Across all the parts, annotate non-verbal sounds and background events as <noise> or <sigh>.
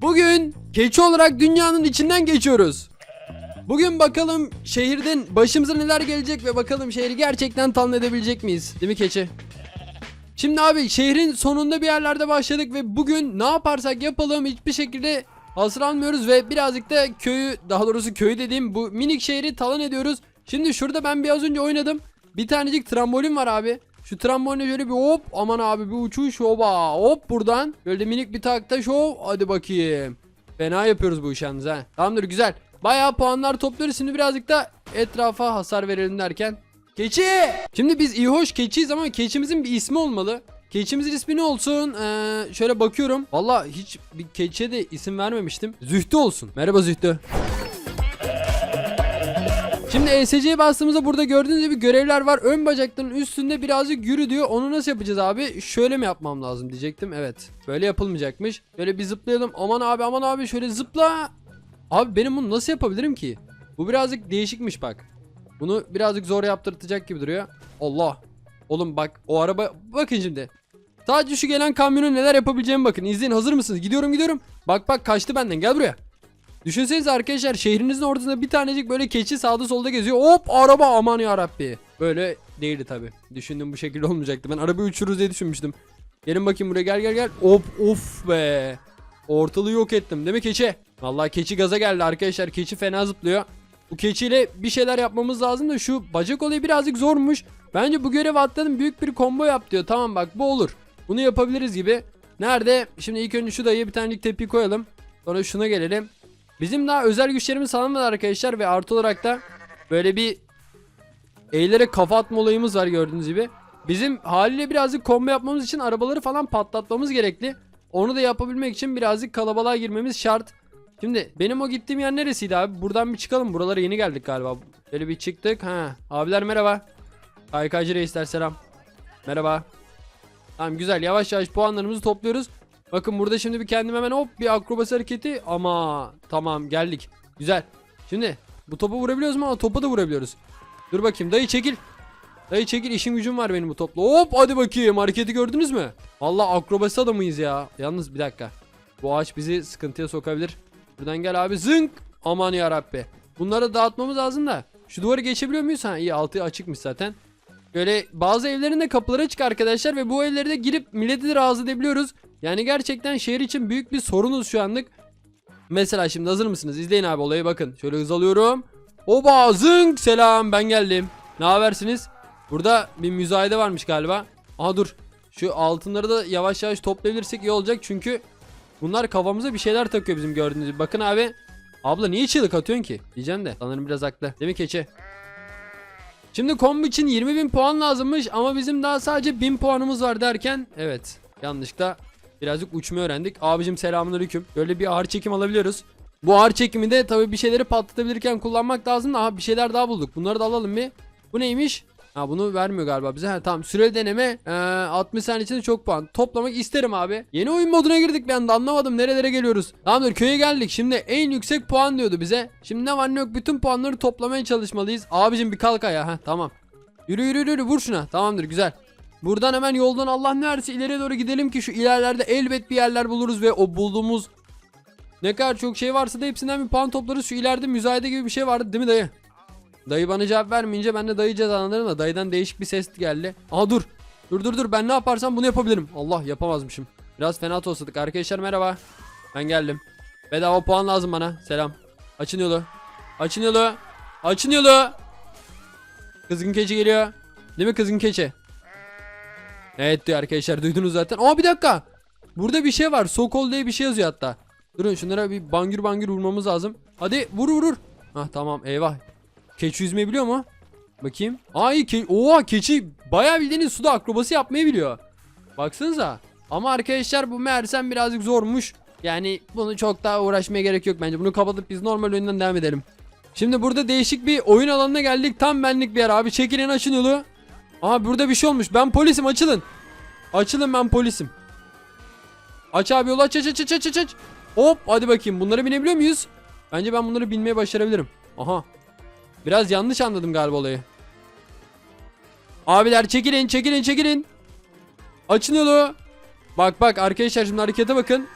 Bugün keçi olarak dünyanın içinden geçiyoruz. Bugün bakalım şehirden başımıza neler gelecek ve bakalım şehri gerçekten tanım edebilecek miyiz? Değil mi keçi? Şimdi abi şehrin sonunda bir yerlerde başladık ve bugün ne yaparsak yapalım hiçbir şekilde hasır ve birazcık da köyü daha doğrusu köyü dediğim bu minik şehri talan ediyoruz. Şimdi şurada ben biraz önce oynadım. Bir tanecik trambolin var abi. Şu tramboline şöyle bir hop aman abi bir uçuş hoba hop buradan. Böyle minik bir takta şov hadi bakayım. Fena yapıyoruz bu işi yalnız ha. Tamamdır güzel. Bayağı puanlar topluyoruz. Şimdi birazcık da etrafa hasar verelim derken. Keçi! Şimdi biz iyi hoş keçiyiz ama keçimizin bir ismi olmalı. Keçimizin ismi ne olsun? Ee, şöyle bakıyorum. Valla hiç bir keçiye de isim vermemiştim. Zühtü olsun. Merhaba Zühtü. Şimdi ESC'ye bastığımızda burada gördüğünüz gibi görevler var. Ön bacakların üstünde birazcık yürü diyor. Onu nasıl yapacağız abi? Şöyle mi yapmam lazım diyecektim. Evet. Böyle yapılmayacakmış. Böyle bir zıplayalım. Aman abi aman abi şöyle zıpla. Abi benim bunu nasıl yapabilirim ki? Bu birazcık değişikmiş bak. Bunu birazcık zor yaptırtacak gibi duruyor. Allah. Oğlum bak o araba bakın şimdi. Sadece şu gelen kamyonun neler yapabileceğimi bakın. İzleyin hazır mısınız? Gidiyorum gidiyorum. Bak bak kaçtı benden gel buraya. Düşünsenize arkadaşlar şehrinizin ortasında bir tanecik böyle keçi sağda solda geziyor. Hop araba aman ya Rabbi. Böyle değildi tabi. Düşündüm bu şekilde olmayacaktı. Ben arabayı uçururuz diye düşünmüştüm. Gelin bakayım buraya gel gel gel. Hop of be. Ortalığı yok ettim değil mi keçi? Vallahi keçi gaza geldi arkadaşlar. Keçi fena zıplıyor. Bu keçiyle bir şeyler yapmamız lazım da şu bacak olayı birazcık zormuş. Bence bu görevi atladım büyük bir combo yap diyor. Tamam bak bu olur. Bunu yapabiliriz gibi. Nerede? Şimdi ilk önce şu dayıya bir tanecik tepi koyalım. Sonra şuna gelelim. Bizim daha özel güçlerimiz sağlanmadı arkadaşlar ve artı olarak da böyle bir eğilere kafa atma olayımız var gördüğünüz gibi. Bizim haliyle birazcık combo yapmamız için arabaları falan patlatmamız gerekli. Onu da yapabilmek için birazcık kalabalığa girmemiz şart. Şimdi benim o gittiğim yer neresiydi abi? Buradan bir çıkalım. Buralara yeni geldik galiba. Böyle bir çıktık. Ha. Abiler merhaba. Kaykaycı reisler selam. Merhaba. Tamam güzel. Yavaş yavaş puanlarımızı topluyoruz. Bakın burada şimdi bir kendim hemen hop bir akrobasi hareketi. Ama tamam geldik. Güzel. Şimdi bu topu vurabiliyoruz mu? Ama topa da vurabiliyoruz. Dur bakayım dayı çekil. Dayı çekil işim gücüm var benim bu topla. Hop hadi bakayım hareketi gördünüz mü? Valla akrobasi adamıyız ya. Yalnız bir dakika. Bu ağaç bizi sıkıntıya sokabilir. Buradan gel abi zınk. Aman ya Rabbi. Bunları dağıtmamız lazım da. Şu duvarı geçebiliyor muyuz? Ha iyi altı açıkmış zaten. Böyle bazı evlerin de kapıları açık arkadaşlar ve bu evlere de girip milleti de razı edebiliyoruz. Yani gerçekten şehir için büyük bir sorunuz şu anlık. Mesela şimdi hazır mısınız? İzleyin abi olayı bakın. Şöyle hız alıyorum. Oba zınk selam ben geldim. Ne habersiniz? Burada bir müzayede varmış galiba. Aha dur. Şu altınları da yavaş yavaş toplayabilirsek iyi olacak çünkü bunlar kafamıza bir şeyler takıyor bizim gördüğünüz gibi. Bakın abi. Abla niye çığlık atıyorsun ki? Diyeceğim de. Sanırım biraz haklı. Değil mi keçi? Şimdi kombo için 20.000 puan lazımmış ama bizim daha sadece 1000 puanımız var derken evet yanlışlıkla birazcık uçmayı öğrendik. Abicim selamünaleyküm. Böyle bir ağır çekim alabiliyoruz. Bu ağır çekimi de tabii bir şeyleri patlatabilirken kullanmak lazım aha bir şeyler daha bulduk. Bunları da alalım bir. Bu neymiş? Ha bunu vermiyor galiba bize. Ha, tamam süreli deneme ee, 60 saniye içinde çok puan. Toplamak isterim abi. Yeni oyun moduna girdik bir anda anlamadım nerelere geliyoruz. Tamamdır köye geldik. Şimdi en yüksek puan diyordu bize. Şimdi ne var ne yok bütün puanları toplamaya çalışmalıyız. Abicim bir kalk ayağa. Ha tamam. Yürü yürü yürü vur şuna. Tamamdır güzel. Buradan hemen yoldan Allah ne verse ileriye doğru gidelim ki şu ilerlerde elbet bir yerler buluruz ve o bulduğumuz ne kadar çok şey varsa da hepsinden bir puan toplarız. Şu ileride müzayede gibi bir şey vardı değil mi dayı? Dayı bana cevap vermeyince ben de dayı cezalandırdım da dayıdan değişik bir ses geldi. Aha dur. Dur dur dur ben ne yaparsam bunu yapabilirim. Allah yapamazmışım. Biraz fena tosladık. Arkadaşlar merhaba. Ben geldim. Bedava puan lazım bana. Selam. Açın yolu. Açın yolu. Açın yolu. Kızgın keçi geliyor. Değil mi kızgın keçi? Evet diyor arkadaşlar duydunuz zaten. Aa bir dakika. Burada bir şey var. Sokol diye bir şey yazıyor hatta. Durun şunlara bir bangür bangür vurmamız lazım. Hadi vur vur vur. Hah tamam eyvah. Keçi yüzmeyi biliyor mu? Bakayım. Ay ke Oha keçi bayağı bildiğiniz suda akrobasi yapmayı biliyor. Baksanıza. Ama arkadaşlar bu meğersem birazcık zormuş. Yani bunu çok daha uğraşmaya gerek yok bence. Bunu kapatıp biz normal oyundan devam edelim. Şimdi burada değişik bir oyun alanına geldik. Tam benlik bir yer abi. Çekilin açın yolu. Aha burada bir şey olmuş. Ben polisim açılın. Açılın ben polisim. Aç abi yolu aç aç aç aç aç aç. Hop hadi bakayım bunları binebiliyor muyuz? Bence ben bunları bilmeye başarabilirim. Aha. Biraz yanlış anladım galiba olayı. Abiler çekilin çekilin çekilin. Açın yolu. Bak bak arkadaşlar şimdi harekete bakın.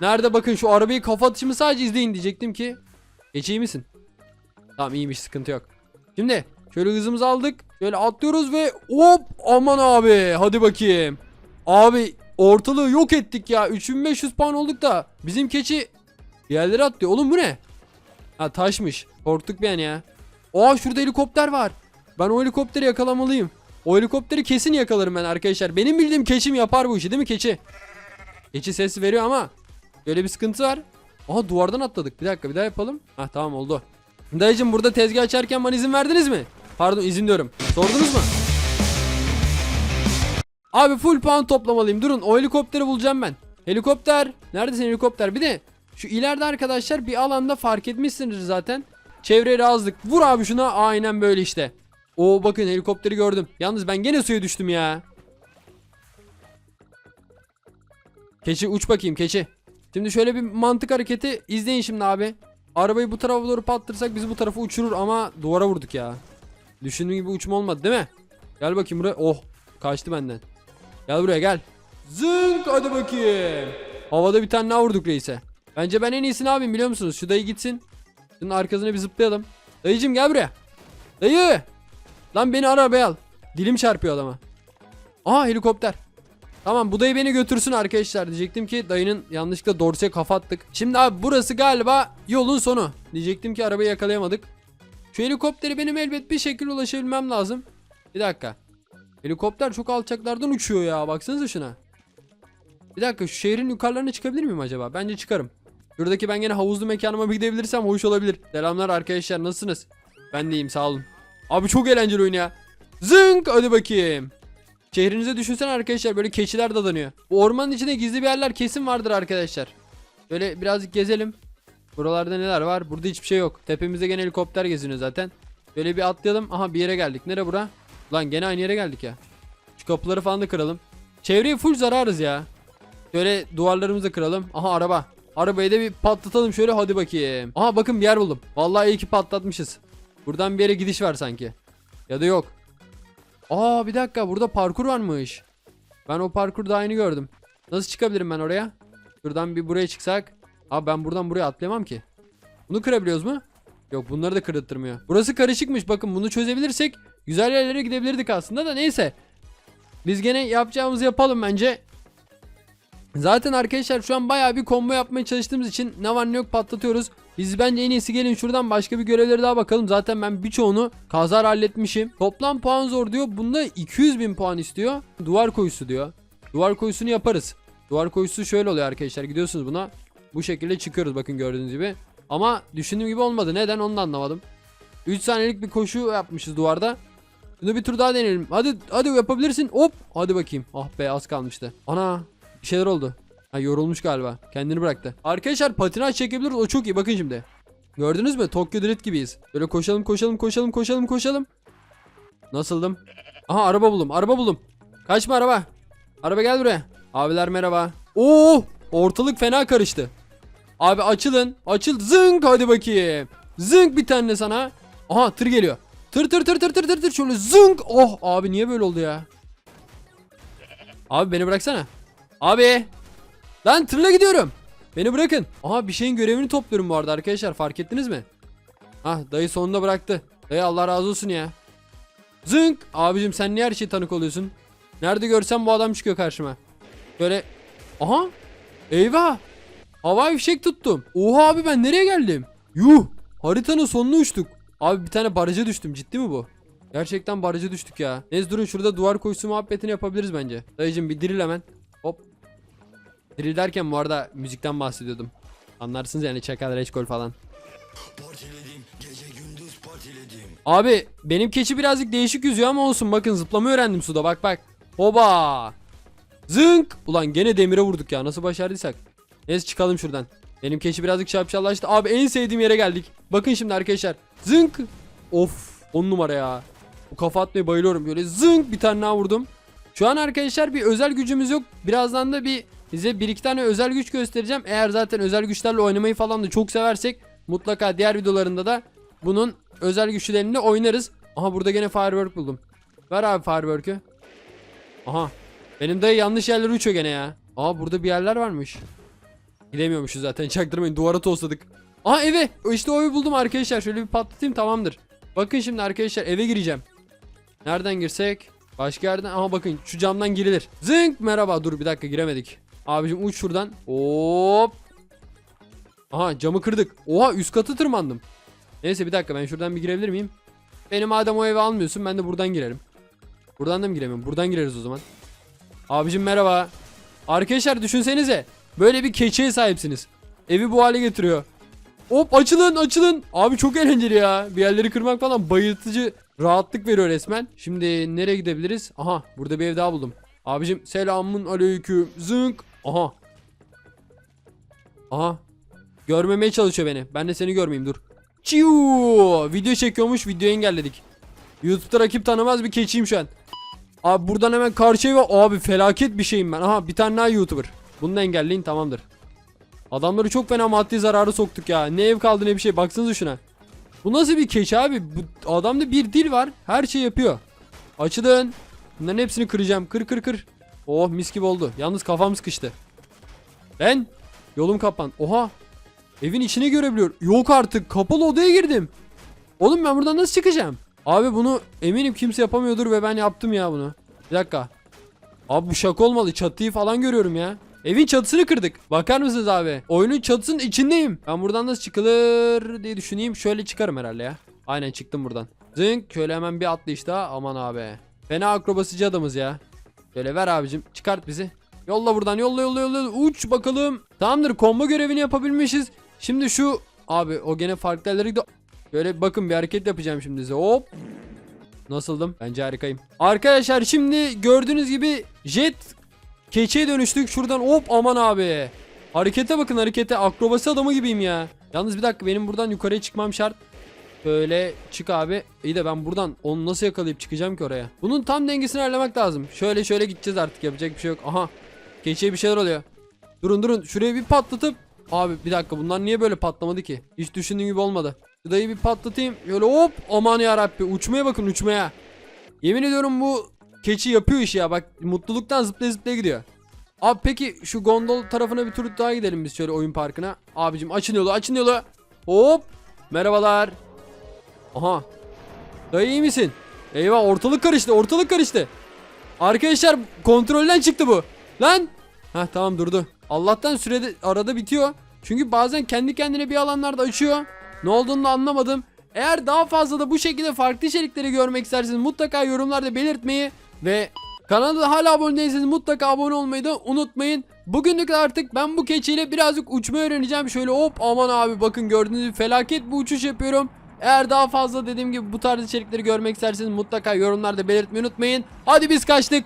Nerede bakın şu arabayı kafa atışımı sadece izleyin diyecektim ki. Geç iyi misin? Tamam iyiymiş sıkıntı yok. Şimdi şöyle hızımızı aldık. Şöyle atlıyoruz ve hop aman abi hadi bakayım. Abi ortalığı yok ettik ya. 3500 puan olduk da bizim keçi yerlere atlıyor. Oğlum bu ne? Ha taşmış. Korktuk an ya. Aa şurada helikopter var. Ben o helikopteri yakalamalıyım. O helikopteri kesin yakalarım ben arkadaşlar. Benim bildiğim keçim yapar bu işi değil mi keçi? Keçi ses veriyor ama böyle bir sıkıntı var. Aha duvardan atladık. Bir dakika bir daha yapalım. Ha tamam oldu. Dayıcım burada tezgah açarken bana izin verdiniz mi? Pardon izin diyorum. Sordunuz mu? Abi full puan toplamalıyım. Durun o helikopteri bulacağım ben. Helikopter. Neredesin helikopter? Bir de şu ileride arkadaşlar bir alanda fark etmişsinizdir zaten. Çevreye razılık. Vur abi şuna. Aynen böyle işte. Oo bakın helikopteri gördüm. Yalnız ben gene suya düştüm ya. Keçi uç bakayım keçi. Şimdi şöyle bir mantık hareketi izleyin şimdi abi. Arabayı bu tarafa doğru pattırsak bizi bu tarafa uçurur ama duvara vurduk ya. Düşündüğüm gibi uçma olmadı değil mi? Gel bakayım buraya. Oh kaçtı benden. Gel buraya gel. Zınk hadi bakayım. Havada bir tane daha vurduk reise. Bence ben en iyisini yapayım biliyor musunuz? Şu dayı gitsin. Şunun arkasına bir zıplayalım. Dayıcım gel buraya. Dayı. Lan beni arabaya al. Dilim çarpıyor adama. Aha helikopter. Tamam bu dayı beni götürsün arkadaşlar. Diyecektim ki dayının yanlışlıkla dorseye kafa attık. Şimdi abi burası galiba yolun sonu. Diyecektim ki arabayı yakalayamadık. Şu helikopteri benim elbet bir şekilde ulaşabilmem lazım. Bir dakika. Helikopter çok alçaklardan uçuyor ya. Baksanıza şuna. Bir dakika şu şehrin yukarılarına çıkabilir miyim acaba? Bence çıkarım. Şuradaki ben gene havuzlu mekanıma bir gidebilirsem hoş olabilir. Selamlar arkadaşlar nasılsınız? Ben de iyiyim sağ olun. Abi çok eğlenceli oyun ya. Zınk hadi bakayım. Şehrinize düşünsene arkadaşlar böyle keçiler dadanıyor. Bu ormanın içinde gizli bir yerler kesin vardır arkadaşlar. Böyle birazcık gezelim. Buralarda neler var? Burada hiçbir şey yok. Tepemizde gene helikopter geziniyor zaten. Böyle bir atlayalım. Aha bir yere geldik. Nere bura? Lan gene aynı yere geldik ya. Şu kapıları falan da kıralım. Çevreye full zararız ya. Şöyle duvarlarımızı kıralım. Aha araba. Arabayı da bir patlatalım şöyle hadi bakayım. Aha bakın bir yer buldum. Vallahi iyi ki patlatmışız. Buradan bir yere gidiş var sanki. Ya da yok. Aa bir dakika burada parkur varmış. Ben o parkur daha yeni gördüm. Nasıl çıkabilirim ben oraya? Şuradan bir buraya çıksak. Abi ben buradan buraya atlayamam ki. Bunu kırabiliyoruz mu? Yok bunları da kırıttırmıyor. Burası karışıkmış bakın bunu çözebilirsek güzel yerlere gidebilirdik aslında da neyse. Biz gene yapacağımızı yapalım bence. Zaten arkadaşlar şu an bayağı bir combo yapmaya çalıştığımız için ne var ne yok patlatıyoruz. Biz bence en iyisi gelin şuradan başka bir görevlere daha bakalım. Zaten ben birçoğunu kazar halletmişim. Toplam puan zor diyor. Bunda 200 bin puan istiyor. Duvar koyusu diyor. Duvar koyusunu yaparız. Duvar koyusu şöyle oluyor arkadaşlar. Gidiyorsunuz buna. Bu şekilde çıkıyoruz bakın gördüğünüz gibi. Ama düşündüğüm gibi olmadı. Neden onu da anlamadım. 3 saniyelik bir koşu yapmışız duvarda. Bunu bir tur daha deneyelim. Hadi hadi yapabilirsin. Hop. Hadi bakayım. Ah be az kalmıştı. Ana bir şeyler oldu. Ha yorulmuş galiba. Kendini bıraktı. Arkadaşlar patinaj çekebiliriz. O çok iyi. Bakın şimdi. Gördünüz mü? Tokyo Drift gibiyiz. Böyle koşalım koşalım koşalım koşalım koşalım. Nasıldım? Aha araba buldum. Araba buldum. Kaçma araba. Araba gel buraya. Abiler merhaba. Oo! Ortalık fena karıştı. Abi açılın. Açıl. Zınk hadi bakayım. Zınk bir tane sana. Aha tır geliyor. Tır tır tır tır tır tır tır şöyle zınk. Oh abi niye böyle oldu ya? Abi beni bıraksana. Abi. Lan tırla gidiyorum. Beni bırakın. Aha bir şeyin görevini topluyorum bu arada arkadaşlar fark ettiniz mi? Ah dayı sonunda bıraktı. Dayı Allah razı olsun ya. Zınk. Abicim sen niye her şeye tanık oluyorsun? Nerede görsem bu adam çıkıyor karşıma. Böyle. Aha. Eyvah. Havai fişek tuttum. Oha abi ben nereye geldim? Yuh. Haritanın sonuna uçtuk. Abi bir tane baraja düştüm. Ciddi mi bu? Gerçekten baraja düştük ya. Neyse durun şurada duvar koyusu muhabbetini yapabiliriz bence. Dayıcım bir diril hemen. Hop. Diril derken bu arada müzikten bahsediyordum. Anlarsınız yani çakal reçkol falan. Partiledim, gece gündüz partiledim. Abi benim keçi birazcık değişik yüzüyor ama olsun bakın zıplamayı öğrendim suda bak bak. Hoba. Zınk. Ulan gene demire vurduk ya nasıl başardıysak. Neyse çıkalım şuradan. Benim keçi birazcık şapşallaştı. Abi en sevdiğim yere geldik. Bakın şimdi arkadaşlar. Zınk. Of 10 numara ya. Bu kafa atmayı bayılıyorum. Böyle zınk bir tane daha vurdum. Şu an arkadaşlar bir özel gücümüz yok. Birazdan da bir size bir iki tane özel güç göstereceğim. Eğer zaten özel güçlerle oynamayı falan da çok seversek mutlaka diğer videolarında da bunun özel güçlerini oynarız. Aha burada gene firework buldum. Ver abi firework'ü. Aha. Benim dayı yanlış yerlere uçuyor gene ya. Aa burada bir yerler varmış. Gidemiyormuşuz zaten <laughs> çaktırmayın duvara tosladık. Aha eve işte o evi buldum arkadaşlar şöyle bir patlatayım tamamdır. Bakın şimdi arkadaşlar eve gireceğim. Nereden girsek? Başka yerden ama bakın şu camdan girilir. Zınk merhaba dur bir dakika giremedik. Abicim uç şuradan. Hop. Aha camı kırdık. Oha üst katı tırmandım. Neyse bir dakika ben şuradan bir girebilir miyim? Beni madem o eve almıyorsun ben de buradan girerim. Buradan da mı giremiyorum? Buradan gireriz o zaman. Abicim merhaba. Arkadaşlar düşünsenize. Böyle bir keçiye sahipsiniz. Evi bu hale getiriyor. Hop açılın açılın. Abi çok eğlenceli ya. Bir yerleri kırmak falan bayıltıcı rahatlık veriyor resmen. Şimdi nereye gidebiliriz? Aha burada bir ev daha buldum. Abicim selamun aleyküm. Zınk. Aha. Aha. Görmemeye çalışıyor beni. Ben de seni görmeyeyim dur. Çiu. Video çekiyormuş videoyu engelledik. YouTube'da rakip tanımaz bir keçiyim şu an. Abi buradan hemen karşıya ve abi felaket bir şeyim ben. Aha bir tane daha YouTuber. Bunu da engelleyin tamamdır. Adamları çok fena maddi zararı soktuk ya. Ne ev kaldı ne bir şey. Baksanıza şuna. Bu nasıl bir keçi abi? Bu adamda bir dil var. Her şey yapıyor. Açılın. Bunların hepsini kıracağım. Kır kır kır. Oh mis gibi oldu. Yalnız kafam sıkıştı. Ben yolum kapan. Oha. Evin içini görebiliyor. Yok artık. Kapalı odaya girdim. Oğlum ben buradan nasıl çıkacağım? Abi bunu eminim kimse yapamıyordur ve ben yaptım ya bunu. Bir dakika. Abi bu şaka olmalı. Çatıyı falan görüyorum ya. Evin çatısını kırdık. Bakar mısınız abi? Oyunun çatısının içindeyim. Ben buradan nasıl çıkılır diye düşüneyim. Şöyle çıkarım herhalde ya. Aynen çıktım buradan. Zınk. Şöyle hemen bir atlayış daha. Aman abi. Fena akrobasici adamız ya. Şöyle ver abicim. Çıkart bizi. Yolla buradan. Yolla yolla yolla. Uç bakalım. Tamamdır. Combo görevini yapabilmişiz. Şimdi şu. Abi o gene farklı yerlere gidiyor. Böyle bakın bir hareket yapacağım şimdi size. Hop. Nasıldım? Bence harikayım. Arkadaşlar şimdi gördüğünüz gibi jet keçiye dönüştük. Şuradan hop aman abi. Harekete bakın harekete. Akrobasi adamı gibiyim ya. Yalnız bir dakika benim buradan yukarıya çıkmam şart. Böyle çık abi. İyi de ben buradan onu nasıl yakalayıp çıkacağım ki oraya? Bunun tam dengesini ayarlamak lazım. Şöyle şöyle gideceğiz artık yapacak bir şey yok. Aha. Keçiye bir şeyler oluyor. Durun durun şurayı bir patlatıp. Abi bir dakika bunlar niye böyle patlamadı ki? Hiç düşündüğüm gibi olmadı. Şurayı bir patlatayım. Şöyle hop aman ya Rabbi uçmaya bakın uçmaya. Yemin ediyorum bu keçi yapıyor işi ya bak mutluluktan zıplaya zıplaya gidiyor. Abi peki şu gondol tarafına bir tur daha gidelim biz şöyle oyun parkına. Abicim açın yolu açın yolu. Hop. Merhabalar. Aha. Dayı iyi misin? Eyvah ortalık karıştı ortalık karıştı. Arkadaşlar kontrolden çıktı bu. Lan. Heh tamam durdu. Allah'tan sürede arada bitiyor. Çünkü bazen kendi kendine bir alanlarda açıyor. Ne olduğunu anlamadım. Eğer daha fazla da bu şekilde farklı içerikleri görmek isterseniz mutlaka yorumlarda belirtmeyi ve kanala hala abone değilseniz mutlaka abone olmayı da unutmayın. Bugünlük artık ben bu keçiyle birazcık uçmayı öğreneceğim. Şöyle hop aman abi bakın gördüğünüz gibi felaket bir uçuş yapıyorum. Eğer daha fazla dediğim gibi bu tarz içerikleri görmek isterseniz mutlaka yorumlarda belirtmeyi unutmayın. Hadi biz kaçtık.